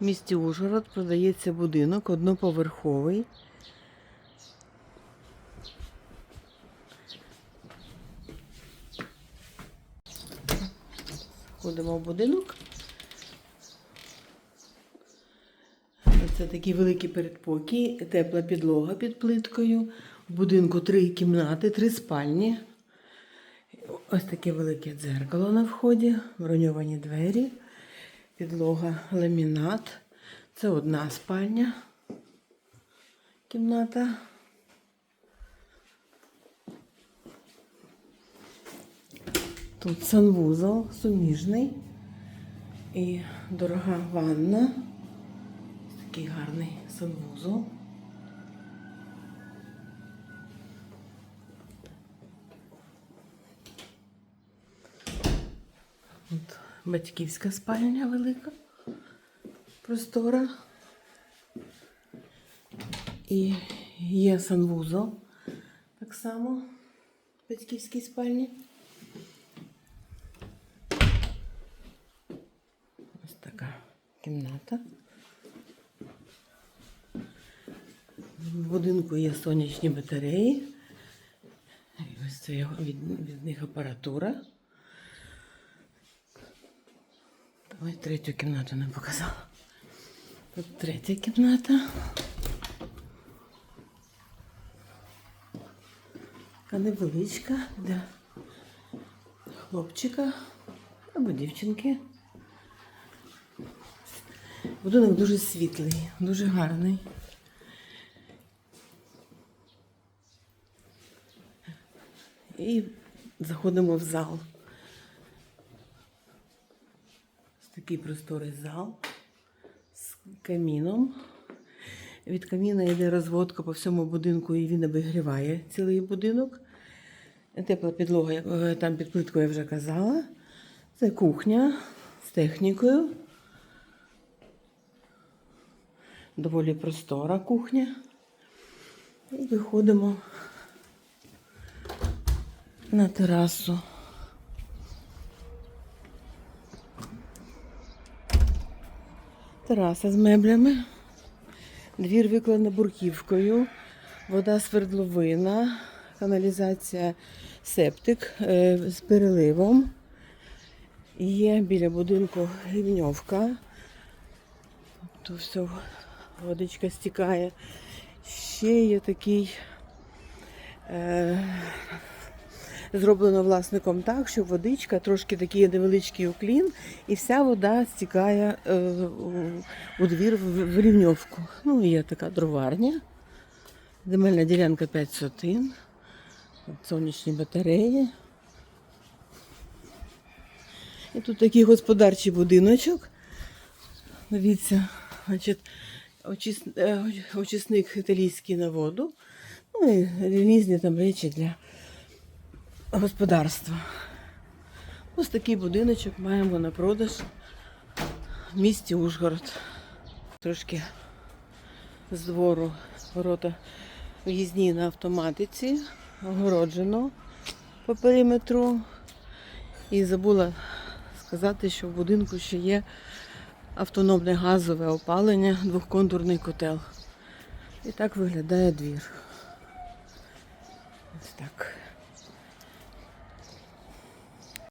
В місті Ужгород продається будинок одноповерховий. Ходимо в будинок. Це такий великий передпокій, тепла підлога під плиткою. В будинку три кімнати, три спальні. Ось таке велике дзеркало на вході, броньовані двері, підлога ламінат. Це одна спальня, кімната. Тут санвузол суміжний і дорога ванна. Такий гарний санвузол. От батьківська спальня велика, простора. І є санвузол так само батьківській спальні. Ось така кімната. В будинку є сонячні батареї. Ось це від, від них апаратура. Ой, третю кімнату не показала. Тут третя кімната. Така невеличка для хлопчика або дівчинки. Будинок дуже світлий, дуже гарний. І заходимо в зал. Ось такий просторий зал з каміном. Від каміна йде розводка по всьому будинку, і він обігріває цілий будинок. Тепла підлога, як е, там під плиткою я вже казала. Це кухня з технікою. Доволі простора кухня. І виходимо на терасу. Тераса з меблями. Двір викладена бурківкою, вода свердловина, каналізація септик е, з переливом. Є біля будинку грівньовка. Тут все водичка стікає. Ще є такий е, зроблено власником так, що водичка, трошки такий невеличкий уклін, і вся вода стікає е, у, двір в, рівньовку. Ну, є така дроварня. Земельна ділянка 5 сотин. Сонячні батареї. І тут такий господарчий будиночок. Дивіться, значить, е, очисник італійський на воду. Ну і різні там речі для господарства. Ось такий будиночок маємо на продаж в місті Ужгород. Трошки з двору ворота в'їзні на автоматиці, огороджено по периметру. І забула сказати, що в будинку ще є автономне газове опалення, двохконтурний котел. І так виглядає двір. Ось так.